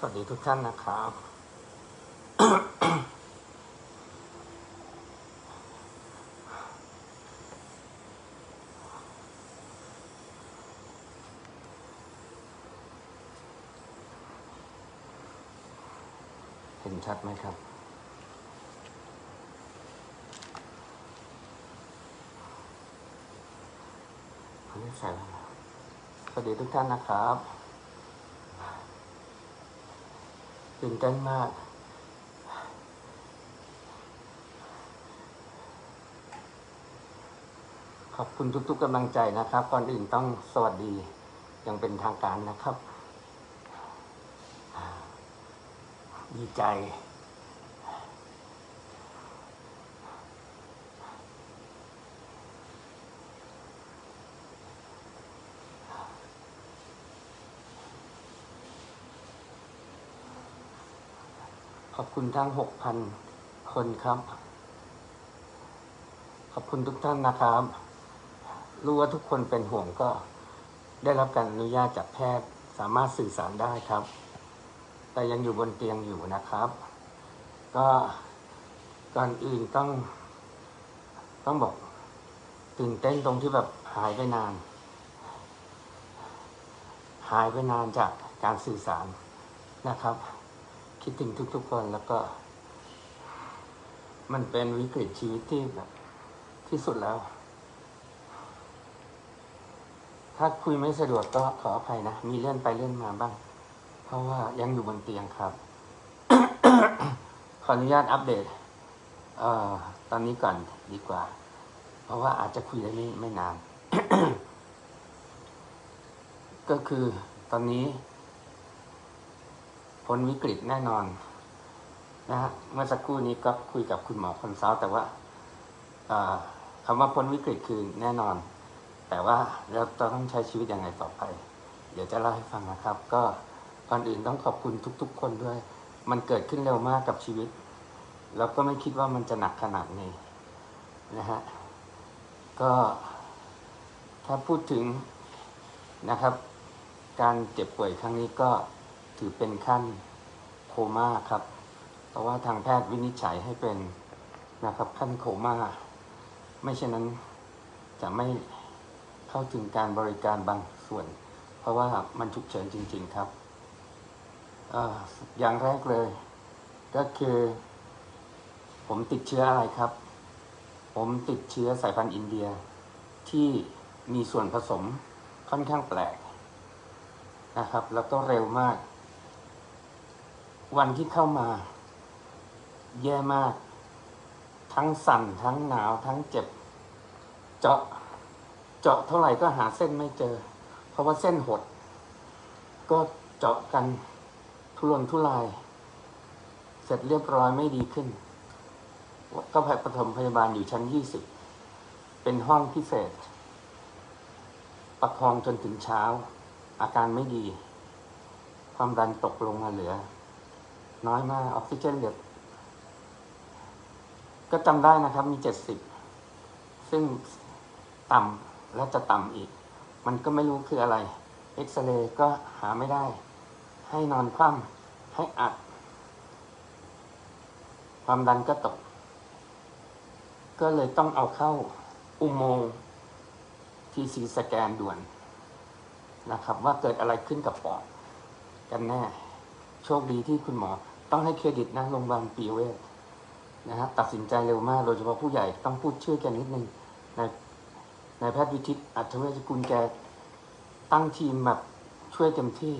สวัสดีทุกท่านนะครับ เห็นชัดไหมครับอันนี้ใส่แล้วสวัสดีทุกท่านนะครับ ตื่นเต้นมาก ขอบคุณทุกๆกำลังใจนะครับ ก่อนอื่นต้องสวัสดีอย่างเป็นทางการนะครับ ดีใจ ขอบคุณทั้งหกพันคนครับ ขอบคุณทุกท่านนะครับ รู้ว่าทุกคนเป็นห่วงก็ได้รับการอนุญาตจากแพทย์สามารถสื่อสารได้ครับ แต่ยังอยู่บนเตียงอยู่นะครับ ก็ก่อนอื่นต้อง ต้องบอกตื่นเต้นตรงที่แบบหายไปนาน หายไปนานจากการสื่อสารนะครับ คิดถึงทุกๆคนแล้วก็ มันเป็นวิกฤตชีวิตที่แบบที่สุดแล้ว ถ้าคุยไม่สะดวกก็ขออภัยนะ มีเลื่อนไปเลื่อนมาบ้าง เพราะว่ายังอยู่บนเตียงครับ ขออนุญาตอัปเดตเอ่อตอนนี้ก่อนดีกว่า เพราะว่าอาจจะคุยได้ไม่ไม่นาน ก็คือตอนนี้ พ้นวิกฤตแน่นอนนะฮะเมื่อสักครู่นี้ก็คุยกับคุณหมอคอนซัลท์แต่ว่าคำว่าพ้นวิกฤตคือแน่นอน แต่ว่าเราต้องใช้ชีวิตยังไงต่อไป เดี๋ยวจะเล่าให้ฟังนะครับ ก็ก่อนอื่นต้องขอบคุณทุก ๆ คนด้วย มันเกิดขึ้นเร็วมากกับชีวิต แล้วก็ไม่คิดว่ามันจะหนักขนาดนี้นะฮะก็ถ้าพูดถึงนะครับ การเจ็บป่วยครั้งนี้ก็ ถือเป็นขั้นโคม่าครับ เพราะว่าทางแพทย์วินิจฉัยให้เป็นนะครับขั้นโคม่า ไม่เช่นนั้นจะไม่เข้าถึงการบริการบางส่วน เพราะว่ามันฉุกเฉินจริง ๆครับอออย่างแรกเลย ก็คือ ผมติดเชื้ออะไรครับ ผมติดเชื้อสายพันธุ์อินเดีย ที่มีส่วนผสมค่อนข้างแปลกนะครับ แล้วก็เร็วมาก วันที่เข้ามา แย่มาก ทั้งสั่นทั้งหนาวทั้งเจ็บ เจาะ เจาะเท่าไหร่ก็หาเส้นไม่เจอ เพราะว่าเส้นหด ก็เจาะกันทุรนทุราย เสร็จเรียบร้อยไม่ดีขึ้น ก็แพทย์ปฐมพยาบาลอยู่ชั้นยี่สิบเป็นห้องพิเศษ ประคองจนถึงเช้า อาการไม่ดี ความดันตกลงมาเหลือ น้อยมากออกซิเจนเหลือก็จำได้นะครับ มีเจ็ดสิบซึ่งต่ำและจะต่ำอีก มันก็ไม่รู้คืออะไรเอ็กซเรย์ก็หาไม่ได้ ให้นอนคว่ำให้อัด ความดันก็ตก ก็เลยต้องเอาเข้าอุโมงค์ทีซีสแกนด่วนนะครับ ว่าเกิดอะไรขึ้นกับปอดกันแน่ โชคดีที่คุณหมอ ต้องให้เครดิตนะโรงพยาบาลปีเวศนะฮะตัดสินใจเร็วมาก โดยเฉพาะผู้ใหญ่ต้องพูดชื่อแกนิดนึงนายนายแพทย์วิทิตอัจฉริยกุลแกตั้งทีมแบบช่วยเต็มที่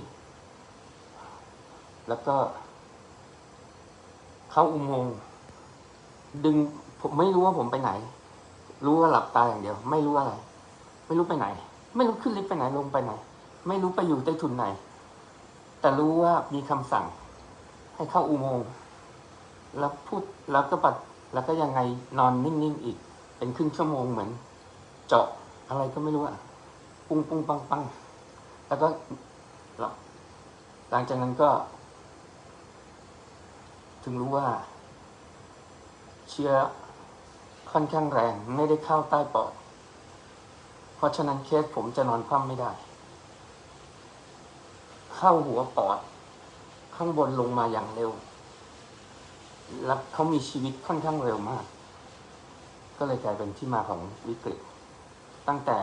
แล้วก็ เข้าอุโมงค์ดึงผมไม่รู้ว่าผมไปไหน รู้ว่าหลับตาอย่างเดียว ไม่รู้อะไร ไม่รู้ไปไหน ไม่รู้ขึ้นลิฟต์ไปไหนลงไปไหน ไม่รู้ไปอยู่ใต้ทุนไหน แต่รู้ว่ามีคำสั่ง ให้เข้าอุโมงค์แล้วพูดแล้วก็ปัดแล้วก็ยังไงนอนนิ่งๆอีก เป็นครึ่งชั่วโมงเหมือน เจาะอะไรก็ไม่รู้อะปุ้งปุ้งปังปังแล้วก็หลับหลังจากนั้นก็ ถึงรู้ว่า เชื้อค่อนข้างแรงไม่ได้เข้าใต้ปอด เพราะฉะนั้นเคสผมจะนอนคว่ำไม่ได้ เข้าหัวปอด ข้างบนลงมาอย่างเร็ว แล้วเขามีชีวิตค่อนข้างเร็วมาก ก็เลยกลายเป็นที่มาของวิกฤต ตั้งแต่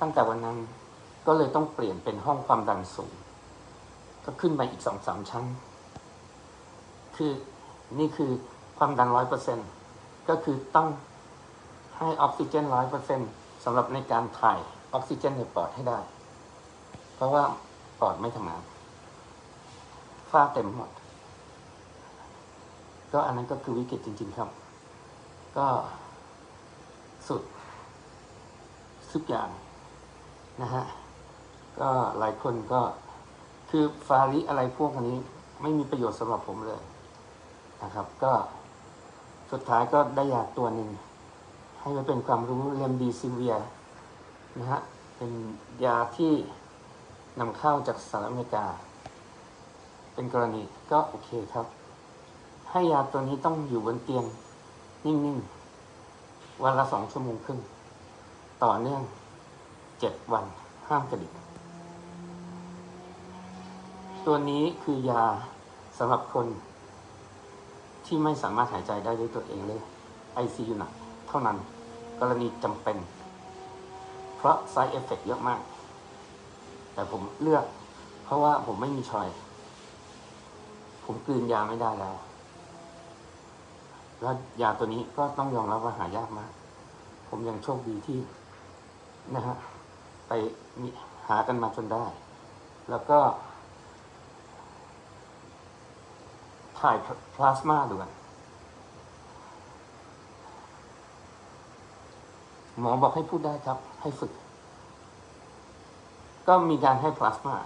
ตั้งแต่วันนั้นก็เลยต้องเปลี่ยนเป็นห้องความดันสูง ก็ขึ้นไปอีกสองสามชั้น คือนี่คือความดันร้อยเปอร์เซ็นก็คือต้องให้ออกซิเจนร้อยเปอร์เซ็นสำหรับในการถ่ายออกซิเจนในปอดให้ได้ เพราะว่าปอดไม่ทำงาน ฝ้าเต็มหมด ก็อันนั้นก็คือวิกฤตจริง ๆครับ ก็สุดทุกอย่างนะฮะ ก็หลายคนก็คือฟาริอะไรพวกอันนี้ไม่มีประโยชน์สำหรับผมเลยนะครับ ก็สุดท้ายก็ได้ยาตัวหนึ่งให้ไว้เป็นความรู้เรมดีซิเวียนะฮะ เป็นยาที่นำเข้าจากสหรัฐอเมริกา เป็นกรณีก็โอเคครับ ให้ยาตัวนี้ต้องอยู่บนเตียง นิ่งๆ วันละสองชั่วโมงครึ่งต่อเนื่องเจ็ดวันห้ามกระดิก ตัวนี้คือยาสำหรับคนที่ไม่สามารถหายใจได้ด้วยตัวเองเลย ICU หนักเท่านั้นกรณีจำเป็น เพราะ side effect เยอะมาก แต่ผมเลือก เพราะว่าผมไม่มีชอย ผมกลืนยาไม่ได้แล้วแล้วยาตัวนี้ก็ต้องยอมรับว่าหายากมาก ผมยังโชคดีที่นะฮะไปหากันมาจนได้ แล้วก็ ถ่ายพลาสมาด้วยหมอบอกให้พูดได้ครับ ให้ฝึก ก็มีการให้พลาสมา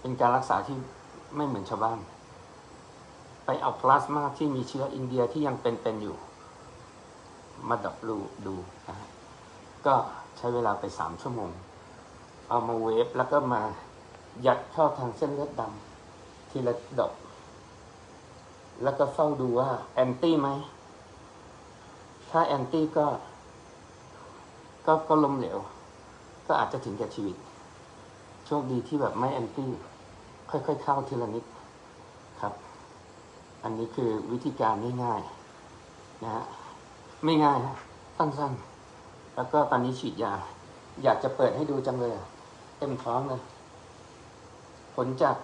เป็นการรักษาที่ไม่เหมือนชาวบ้าน ไปเอาพลาสมาที่มีเชื้ออินเดียที่ยังเป็นๆอยู่ มาดับรูดูนะฮะก็ใช้เวลาไปสามชั่วโมง เอามาเวฟแล้วก็มายัดเข้าทางเส้นเลือดดำทีละดอกแล้วก็เฝ้าดูว่าแอนตี้ไหม ถ้าแอนตี้ก็ ก็ก็ล้มเหลว ก็อาจจะถึงแก่ชีวิต โชคดีที่แบบไม่แอนตี้ ค่อยๆเข้าทีละนิด อันนี้คือวิธีการง่ายๆนะฮะไม่ง่ายฮะสั้นๆ แล้วก็ตอนนี้ฉีดยา อยากจะเปิดให้ดูจังเลยอะเต็มท้องเลย ผลจาก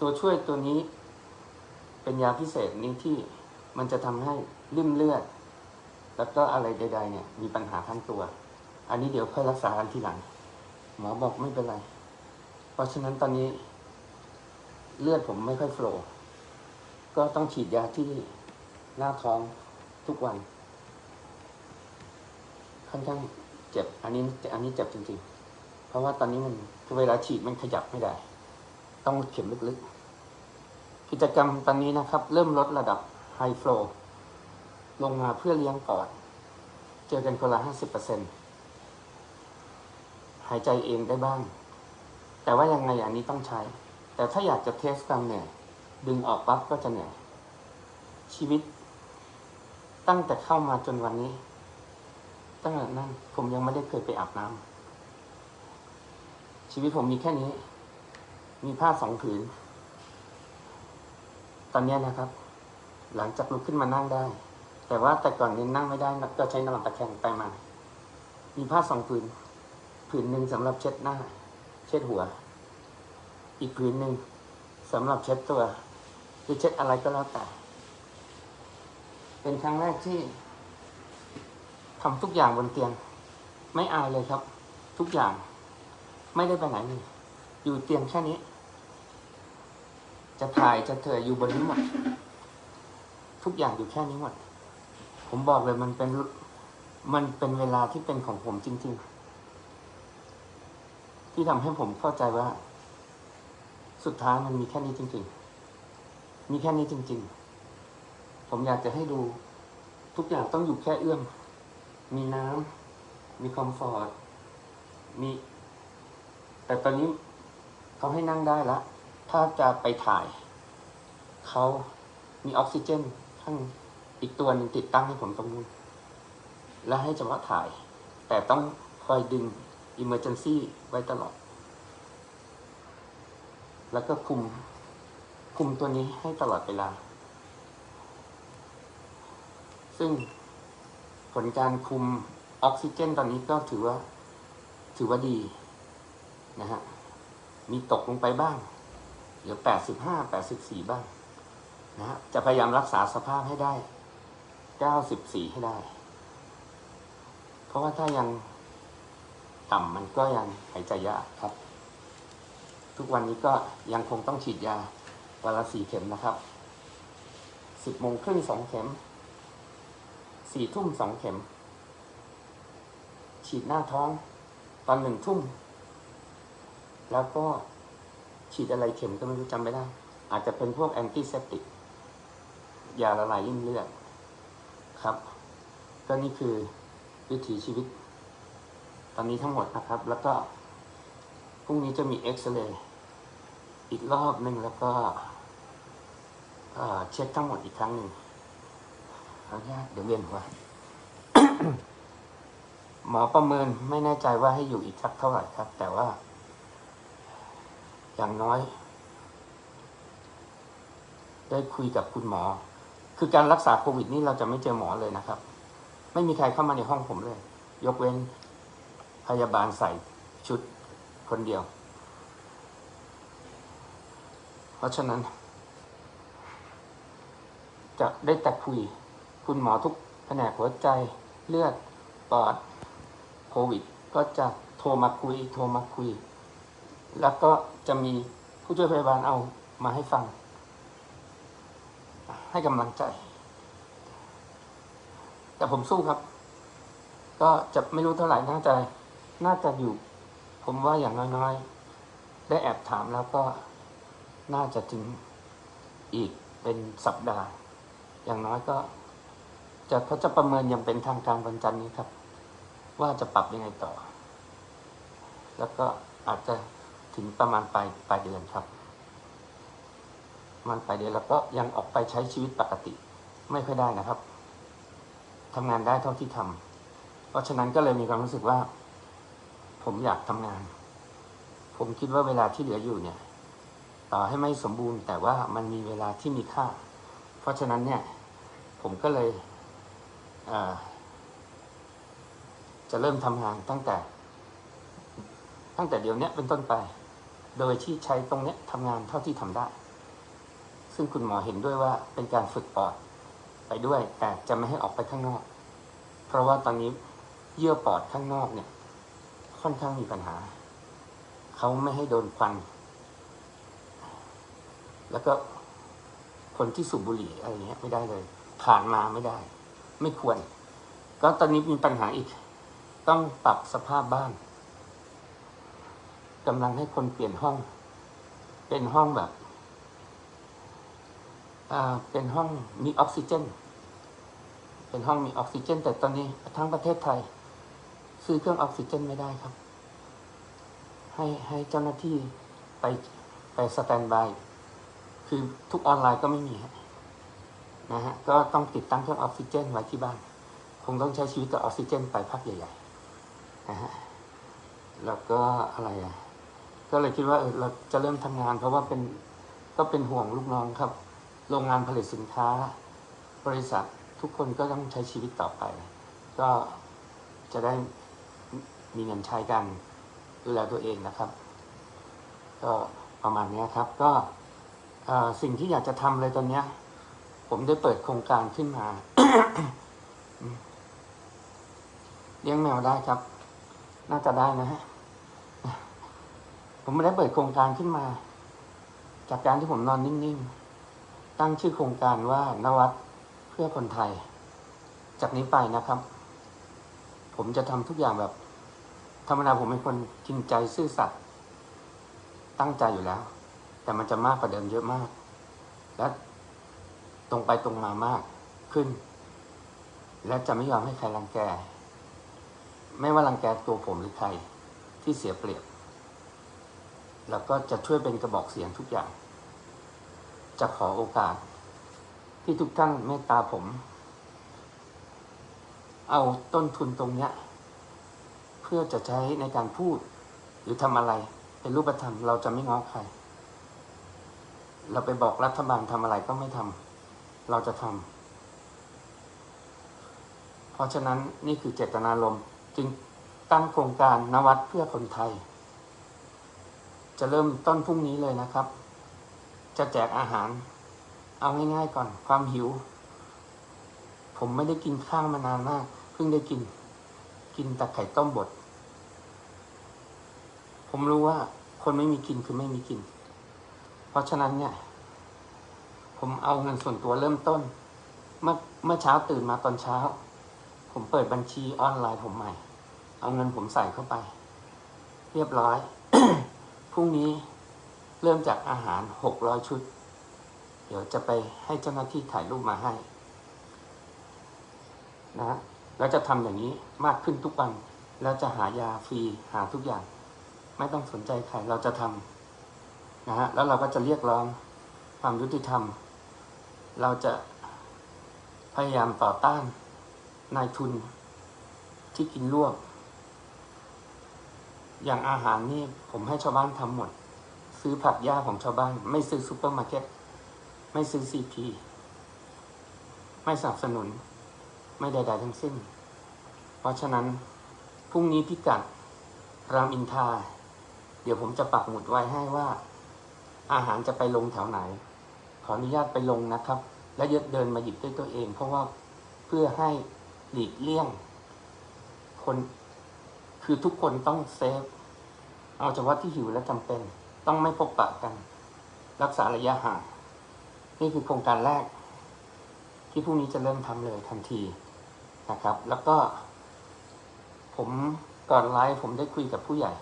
ตัวช่วยตัวนี้ เป็นยาพิเศษนี้ที่มันจะทำให้ริ่มเลือด แล้วก็อะไรใด ๆ เนี่ย มีปัญหาทั้งตัว อันนี้เดี๋ยวค่อยรักษากันทีหลัง หมอบอกไม่เป็นไร เพราะฉะนั้นตอนนี้เลือดผมไม่ค่อยโฟล์ ก็ต้องฉีดยาที่หน้าท้องทุกวัน ค่อนข้างเจ็บ อันนี้อันนี้เจ็บจริงๆ เพราะว่าตอนนี้มันเวลาฉีดมันขยับไม่ได้ ต้องเข็มลึกๆ กิจกรรมตอนนี้นะครับ เริ่มลดระดับไฮโฟลลงมาเพื่อเลี้ยงปอด เจอกันคนละห้าสิบเปอร์เซ็นหายใจเองได้บ้าง แต่ว่ายังไงอันนี้ต้องใช้ แต่ถ้าอยากจะเทสความเหนื่อย ดึงออกปั๊บก็จะเหนื่อยชีวิต ตั้งแต่เข้ามาจนวันนี้ ตั้งแต่นั้น ผมยังไม่ได้เคยไปอาบน้ำชีวิตผมมีแค่นี้ มีผ้าสองผืน ตอนนี้นะครับ หลังจากลุกขึ้นมานั่งได้ แต่ว่าแต่ก่อนนี้นั่งไม่ได้นะก็ใช้นอนตะแคงไปมา มีผ้าสองผืน ผืนหนึ่งสำหรับเช็ดหน้า เช็ดหัว อีกผืนหนึ่งสำหรับเช็ดตัว หรือเช็ดอะไรก็แล้วแต่ เป็นครั้งแรกที่ทำทุกอย่างบนเตียง ไม่อายเลยครับ ทุกอย่าง ไม่ได้ไปไหนเลยอยู่เตียงแค่นี้ จะถ่ายจะเถยอยู่บนนี้หมด ทุกอย่างอยู่แค่นี้หมด ผมบอกเลยมันเป็นมันเป็นเวลาที่เป็นของผมจริง ๆ ที่ทำให้ผมเข้าใจว่า สุดท้ายมันมีแค่นี้จริง ๆ มีแค่นี้จริง ๆ ผมอยากจะให้ดู ทุกอย่างต้องอยู่แค่เอื้อม มีน้ำ มีคอมฟอร์ต มี แต่ตอนนี้เขาให้นั่งได้แล้วถ้าจะไปถ่าย เขามีออกซิเจนข้างอีกตัวหนึ่งติดตั้งให้ผมตรงนู้นและให้เฉพาะถ่าย แต่ต้องคอยดึง Emergency ไว้ตลอด แล้วก็คุม คุมตัวนี้ให้ตลอดเวลา ซึ่งผลการคุมออกซิเจนตอนนี้ก็ถือว่า ถือว่าดีนะฮะ มีตกลงไปบ้าง เหลือ 85 84 บ้างนะฮะ จะพยายามรักษาสภาพให้ได้ 94 ให้ได้ เพราะว่าถ้ายังต่ำมันก็ยังหายใจยากครับ ทุกวันนี้ก็ยังคงต้องฉีดยา วันละสี่เข็มนะครับสิบโมงครึ่งสองเข็มสี่ทุ่มสองเข็ม ฉีดหน้าท้องตอนหนึ่งทุ่ม แล้วก็ฉีดอะไรเข็มก็ไม่รู้จำไม่ได้ อาจจะเป็นพวกแอนติเซปติกยาละลายริ่มเลือดครับ ก็นี่คือวิถีชีวิต ตอนนี้ทั้งหมดนะครับ แล้วก็พรุ่งนี้จะมีเอ็กซเรย์ อีกรอบหนึ่งแล้วก็เช็คทั้งหมดอีกครั้งหนึ่งขออนุญาตเดี๋ยวเวียนหัวหมอประเมินไม่แน่ใจว่าให้อยู่อีกสักเท่าไหร่ครับ แต่ว่า อย่างน้อย ได้คุยกับคุณหมอ คือการรักษาโควิดนี่เราจะไม่เจอหมอเลยนะครับ ไม่มีใครเข้ามาในห้องผมเลย ยกเว้นพยาบาลใส่ชุดคนเดียว เพราะฉะนั้น จะได้แต่คุยคุณหมอทุกแผนกหัวใจเลือดปอดโควิด ก็จะโทรมาคุย โทรมาคุย แล้วก็จะมีผู้ช่วยพยาบาลเอามาให้ฟัง ให้กำลังใจ แต่ผมสู้ครับ ก็จะไม่รู้เท่าไหร่น่าจะน่าจะอยู่ ผมว่าอย่างน้อยๆ ได้แอบถามแล้วก็ น่าจะถึงอีกเป็นสัปดาห์ อย่างน้อยก็ จะเขาจะประเมินอย่างเป็นทางการวันจันทร์นี้ครับ ว่าจะปรับยังไงต่อ แล้วก็อาจจะถึงประมาณปลายปลายเดือนครับมันปลายเดือนแล้วก็ยังออกไปใช้ชีวิตปกติ ไม่ค่อยได้นะครับทำงานได้เท่าที่ทำเพราะฉะนั้นก็เลยมีความรู้สึกว่า ผมอยากทำงาน ผมคิดว่าเวลาที่เหลืออยู่เนี่ย ให้ไม่สมบูรณ์ แต่ว่ามันมีเวลาที่มีค่า เพราะฉะนั้นเนี่ยผมก็เลยเจะเริ่มทำงานตั้งแต่ ตั้งแต่เดี๋ยวนี้เป็นต้นไป โดยที่ใช้ตรงเนี้ยทำงานเท่าที่ทำได้ ซึ่งคุณหมอเห็นด้วยว่าเป็นการฝึกปอดไปด้วย แต่จะไม่ให้ออกไปข้างนอก เพราะว่าตอนนี้เยื่อปอดข้างนอกเนี่ย ค่อนข้างมีปัญหา เขาไม่ให้โดนควัน แล้วก็คนที่สูบบุหรี่อะไรเงี้ยไม่ได้เลย ผ่านมาไม่ได้ ไม่ควร ก็ตอนนี้มีปัญหาอีก ต้องปรับสภาพบ้านกำลังให้คนเปลี่ยนห้อง เป็นห้องแบบเป็นห้องมีออกซิเจน เป็นห้องมีออกซิเจน แต่ตอนนี้ทั้งประเทศไทย ซื้อเครื่องออกซิเจนไม่ได้ครับ ให้ให้เจ้าหน้าที่ไปไปสแตนบาย คือทุกออนไลน์ก็ไม่มีนะฮะก็ต้องติดตั้งเครื่องออกซิเจนไว้ที่บ้าน คงต้องใช้ชีวิตกับออกซิเจนไปพักใหญ่ๆนะฮะแล้วก็อะไรอะก็เลยคิดว่าเราจะเริ่มทำงาน เพราะว่าเป็นก็เป็นห่วงลูกน้องครับ โรงงานผลิตสินค้า บริษัททุกคนก็ต้องใช้ชีวิตต่อไป ก็จะได้มีเงินใช้กันดูแลตัวเองนะครับ ก็ประมาณนี้ครับก็ สิ่งที่อยากจะทำเลยตอนนี้ผมได้เปิดโครงการขึ้นมาเลี้ยงแมวได้ครับ น่าจะได้นะฮะผมไม่ได้เปิดโครงการขึ้นมา จากการที่ผมนอนนิ่งๆ ตั้งชื่อโครงการว่านวัดเพื่อคนไทย จากนี้ไปนะครับ ผมจะทำทุกอย่างแบบ ธรรมดาผมเป็นคนจริงใจซื่อสัตย์ตั้งใจอยู่แล้ว แต่มันจะมากกว่าเดิมเยอะมาก และตรงไปตรงมามากขึ้น และจะไม่ยอมให้ใครรังแก ไม่ว่ารังแกตัวผมหรือใครที่เสียเปรียบ แล้วก็จะช่วยเป็นกระบอกเสียงทุกอย่าง จะขอโอกาส ที่ทุกท่านเมตตาผม เอาต้นทุนตรงเนี้ย เพื่อจะใช้ในการพูด หรือทำอะไร เป็นรูปธรรมเราจะไม่ง้อใคร เราไปบอกรัฐบาลทำอะไรก็ไม่ทำเราจะทำเพราะฉะนั้นนี่คือเจตนารมณ์จึงตั้งโครงการนวัดเพื่อคนไทย จะเริ่มต้นพรุ่งนี้เลยนะครับ จะแจกอาหาร เอาง่ายๆก่อนความหิว ผมไม่ได้กินข้าวมานานมาก เพิ่งได้กิน กินแต่ไข่ต้มบดผมรู้ว่าคนไม่มีกินคือไม่มีกิน เพราะฉะนั้นเนี่ย ผมเอาเงินส่วนตัวเริ่มต้น เมื่อเมื่อเช้าตื่นมาตอนเช้า ผมเปิดบัญชีออนไลน์ผมใหม่ เอาเงินผมใส่เข้าไป เรียบร้อย พรุ่งนี้เริ่มจากอาหารหกร้อยชุด เดี๋ยวจะไปให้เจ้าหน้าที่ถ่ายรูปมาให้ นะฮะแล้วจะทำอย่างนี้มากขึ้นทุกวัน แล้วจะหายาฟรีหาทุกอย่าง ไม่ต้องสนใจใครเราจะทำ นะฮะแล้วเราก็จะเรียกร้องความยุติธรรม เราจะพยายามต่อต้านนายทุนที่กินรวบ อย่างอาหารนี่ผมให้ชาวบ้านทำหมด ซื้อผักหญ้าของชาวบ้าน ไม่ซื้อซูเปอร์มาร์เก็ตไม่ซื้อซีพีไม่สนับสนุน ไม่ใดๆทั้งสิ้น เพราะฉะนั้นพรุ่งนี้พิกัดรามอินทราเดี๋ยวผมจะปักหมุดไว้ให้ว่า อาหารจะไปลงแถวไหน ขออนุญาตไปลงนะครับ และยดเดินมาหยิบด้วยตัวเอง เพราะว่าเพื่อให้หลีกเลี่ยง คนคือทุกคนต้องเซฟ เอาเฉพาะที่หิวและจำเป็น ต้องไม่พบปะกัน รักษาระยะห่างนี่คือโครงการแรก ที่พรุ่งนี้จะเริ่มทำเลยทันทีนะครับ แล้วก็ ผมก่อนไลฟ์ผมได้คุยกับผู้ใหญ่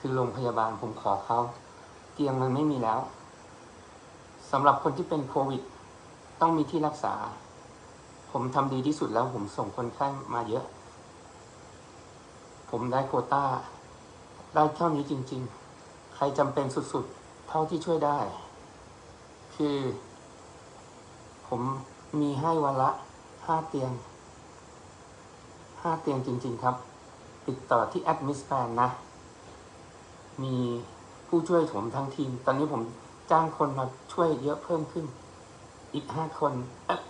คือโรงพยาบาลผมขอเขา เตียงมันไม่มีแล้วสำหรับคนที่เป็นโควิด ต้องมีที่รักษา ผมทำดีที่สุดแล้วผมส่งคนไข้มาเยอะ ผมได้โควต้า ได้เท่านี้จริง ๆ ใครจำเป็นสุดๆ เท่าที่ช่วยได้ คือ ผมมีให้วันละห้าเตียงห้าเตียงจริง ๆ ครับ ติดต่อที่แอดมิสแ n นนะ มี ผู้ช่วยผมทั้งทีม ตอนนี้ผมจ้างคนมาช่วยเยอะเพิ่มขึ้น อีกห้าคน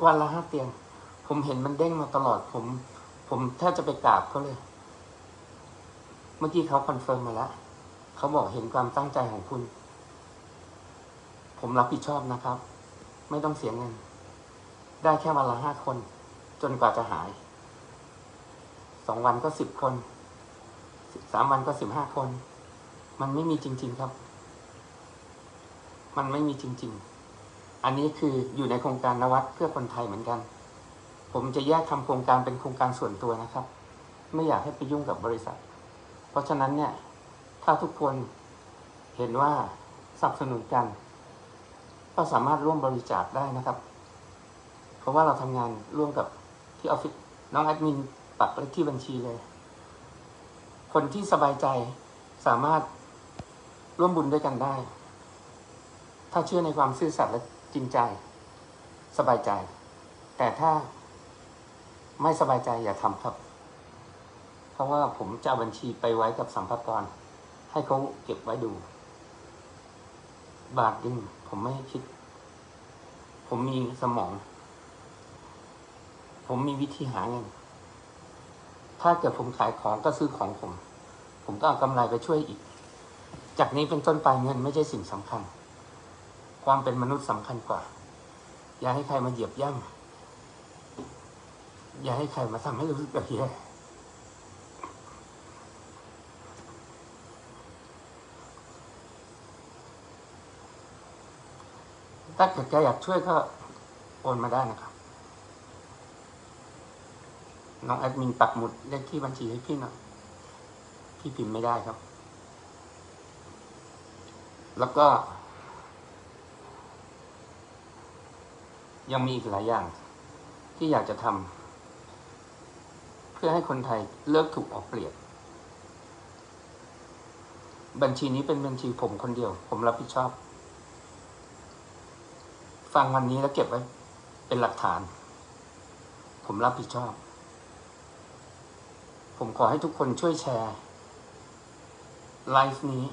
วันละห้าเตียง ผมเห็นมันเด้งมาตลอด ผม ผมแทบจะไปกราบเขาเลย เมื่อกี้เขาคอนเฟิร์มมาแล้วเขาบอกเห็นความตั้งใจของคุณ ผมรับผิดชอบนะครับ ไม่ต้องเสียเงิน ได้แค่วันละห้าคน จนกว่าจะหายสองวันก็สิบคนสามวันก็สิบห้าคน มันไม่มีจริง ๆครับ มันไม่มีจริง ๆ อันนี้คืออยู่ในโครงการนวัดเพื่อคนไทยเหมือนกัน ผมจะแยกทำโครงการเป็นโครงการส่วนตัวนะครับ ไม่อยากให้ไปยุ่งกับบริษัท เพราะฉะนั้นเนี่ย ถ้าทุกคนเห็นว่าสนับสนุนกัน ก็สามารถร่วมบริจาคได้นะครับ เพราะว่าเราทำงานร่วมกับที่ออฟฟิศน้องแอดมินปักเลขที่บัญชีเลย คนที่สบายใจสามารถ ร่วมบุญด้วยกันได้ ถ้าเชื่อในความซื่อสัตย์และจริงใจ สบายใจ แต่ถ้าไม่สบายใจอย่าทำครับ เพราะว่าผมจะบัญชีไปไว้กับสัมภากรให้เขาเก็บไว้ดู บาทหนึงผมไม่คิด ผมมีสมอง ผมมีวิธีหาเงิน ถ้าเกิดผมขายของก็ซื้อของผม ผมก็เอากำไรไปช่วยอีก จากนี้เป็นต้นไปเงินไม่ใช่สิ่งสำคัญ ความเป็นมนุษย์สำคัญกว่า อย่าให้ใครมาเหยียบย่ำอย่าให้ใครมาทำให้รู้สึกแบบแย่ถ้าเกิดแกอยากช่วยก็โอนมาได้นะครับ น้องแอดมินปักหมุดเลขที่บัญชีให้พี่หน่อยพี่พิมพ์ไม่ได้ครับ แล้วก็ ยังมีอีกหลายอย่าง ที่อยากจะทำเพื่อให้คนไทยเลิกถูกออกเปรียบ บัญชีนี้เป็นบัญชีผมคนเดียว ผมรับผิดชอบ ฟังวันนี้แล้วเก็บไว้ เป็นหลักฐาน ผมรับผิดชอบ ผมขอให้ทุกคนช่วยแชร์ไลฟ์นี้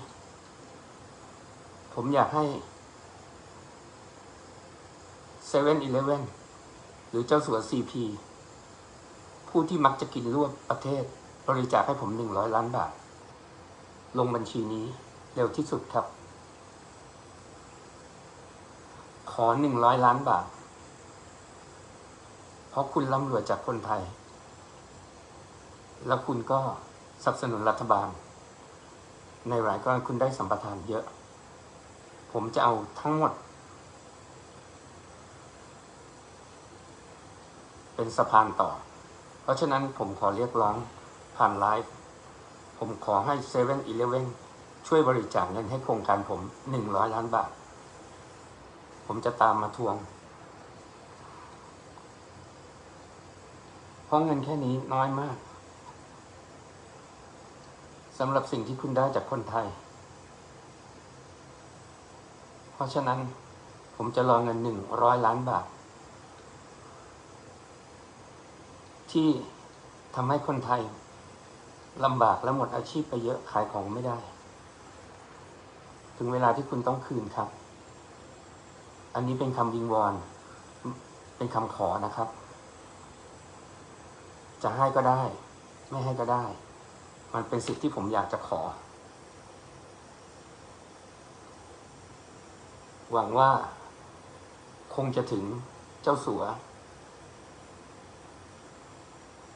ผมอยากให้เซเว่นอีเลฟเว่นหรือเจ้าสัวซีพีผู้ที่มักจะกินรวบประเทศ บริจาคให้ผมหนึ่งร้อยล้านบาท ลงบัญชีนี้เร็วที่สุดครับ ขอหนึ่งร้อยล้านบาท เพราะคุณร่ำรวยจากคนไทย แล้วคุณก็สนับสนุนรัฐบาล ในหลายกรณีคุณได้สัมปทานเยอะ ผมจะเอาทั้งหมด เป็นสะพานต่อ เพราะฉะนั้นผมขอเรียกร้องผ่านไลฟ์ผมขอให้เซเว่นอีเลเว่นช่วยบริจาคเงินให้โครงการผมหนึ่งร้อยล้านบาท ผมจะตามมาทวง เพราะเงินแค่นี้น้อยมากสำหรับสิ่งที่คุณได้จากคนไทย เพราะฉะนั้นผมจะรอเงินหนึ่งร้อยล้านบาท ที่ทำให้คนไทยลำบากและหมดอาชีพไปเยอะขายของไม่ได้ ถึงเวลาที่คุณต้องคืนครับ อันนี้เป็นคำวิงวอน เป็นคำขอนะครับ จะให้ก็ได้ ไม่ให้ก็ได้ มันเป็นสิทธิ์ที่ผมอยากจะขอ หวังว่าคงจะถึงเจ้าสัว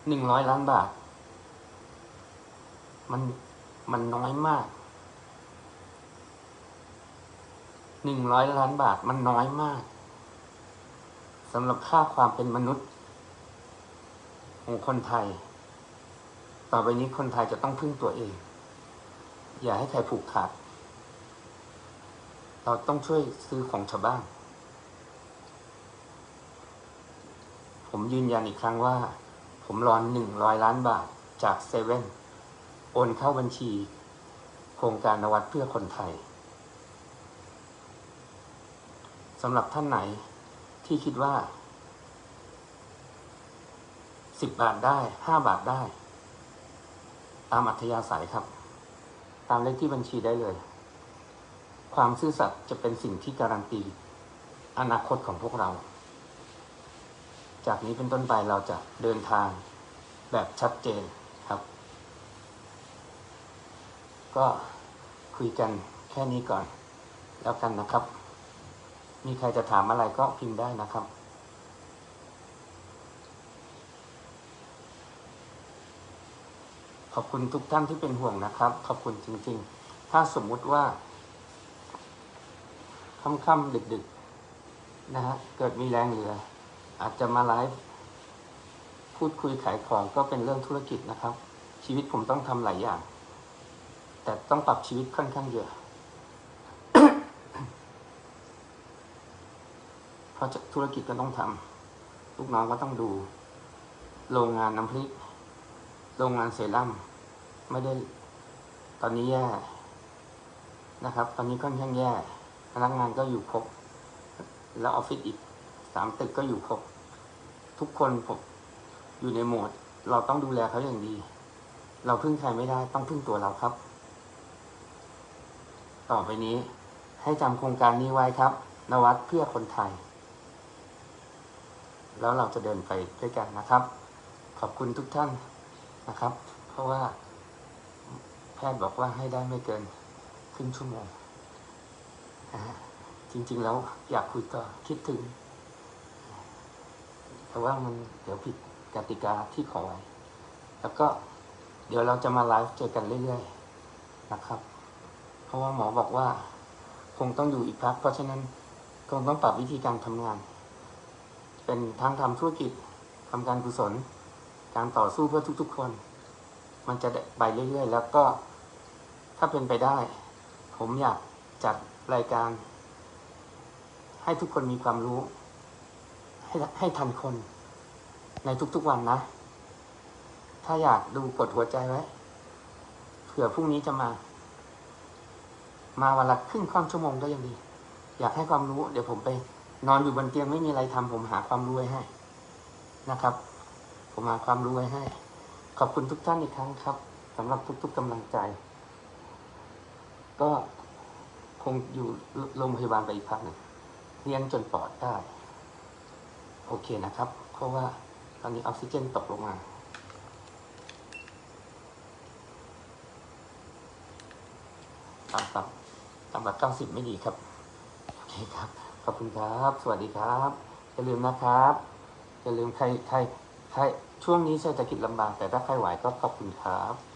หนึ่งร้อยล้านบาท มันมันน้อยมากหนึ่งร้อยล้านบาทมันน้อยมากสำหรับค่าความเป็นมนุษย์ ของคนไทย ต่อไปนี้คนไทยจะต้องพึ่งตัวเอง อย่าให้ใครผูกขาด เราต้องช่วยซื้อของชาวบ้าน ผมยืนยันอีกครั้งว่า ผมรอนหนึ่งร้อยล้านบาทจากเซเว่นโอนเข้าบัญชี โครงการนวัดเพื่อคนไทยสำหรับท่านไหนที่คิดว่าสิบบาทได้ห้าบาทได้ ตามอัธยาศัยครับ ตามเลขที่บัญชีได้เลย ความซื่อสัตย์จะเป็นสิ่งที่การันตี อนาคตของพวกเรา จากนี้เป็นต้นไปเราจะเดินทางแบบชัดเจนครับ ก็คุยกันแค่นี้ก่อน แล้วกันนะครับ มีใครจะถามอะไรก็พิมพ์ได้นะครับขอบคุณทุกท่านที่เป็นห่วงนะครับ ขอบคุณจริงๆ ถ้าสมมุติว่า ค่ำๆดึกๆนะฮะเกิดมีแรงเหลือ อาจจะมาไลฟ์พูดคุยขายของก็เป็นเรื่องธุรกิจนะครับ ชีวิตผมต้องทำหลายอย่าง แต่ต้องปรับชีวิตค่อนข้างเยอะเพราะธุรกิจก็ต้องทำลูกน้องก็ต้องดู โรงงานน้ำพริก โรงงานเซรั่มไม่ได้ตอนนี้แย่นะครับ ตอนนี้ค่อนข้างแย่ พนักงานก็อยู่ครบ แล้วออฟฟิศอีกสามตึกก็อยู่ครบ ทุกคนผมอยู่ในโหมด เราต้องดูแลเขาอย่างดี เราพึ่งใครไม่ได้ต้องพึ่งตัวเราครับ ต่อไปนี้ให้จำโครงการนี้ไว้ครับ นวัดเพื่อคนไทย แล้วเราจะเดินไปด้วยกันนะครับ ขอบคุณทุกท่านนะครับ เพราะว่าแพทย์บอกว่าให้ได้ไม่เกินครึ่งชั่วโมง จริง ๆ แล้วอยากคุยต่อคิดถึง แต่ว่ามันเดี๋ยวผิดกติกาที่ขอไว้ แล้วก็เดี๋ยวเราจะมาไลฟ์เจอกันเรื่อยๆนะครับ เพราะว่าหมอบอกว่า คงต้องอยู่อีกพัก เพราะฉะนั้นคงต้องปรับวิธีการทำงาน เป็นทางทำธุรกิจทำการกุศล การต่อสู้เพื่อทุก ๆ คน มันจะไปเรื่อยๆ แล้วก็ถ้าเป็นไปได้ ผมอยากจัด รายการ ให้ทุกคนมีความรู้ ให้ให้ทันคน ในทุกๆวันนะ ถ้าอยากดูกดหัวใจไว้ เผื่อพรุ่งนี้จะมา มาวันละครึ่งความชั่วโมงก็ยังดี อยากให้ความรู้ เดี๋ยวผมไป นอนอยู่บนเตียงไม่มีอะไรทำผมหาความรู้ไว้ให้ นะครับ ผมหาความรู้ไว้ให้ ขอบคุณทุกท่านอีกครั้งครับสำหรับทุกๆกำลังใจ ก็ คงอยู่โรงพยาบาลไปอีกพักหนึ่งเลี้ยงจนปลอดได้ โอเคนะครับ เพราะว่าตอนนี้ออกซิเจนตกลงมาต่ำต่ำต่ำกว่าเก้าสิบไม่ดีครับ โอเคครับ ขอบคุณครับ สวัสดีครับอย่าลืมนะครับอย่าลืมใครใครใครช่วงนี้เศรษฐกิจลำบากแต่ถ้าใครไหวก็ขอบคุณครับ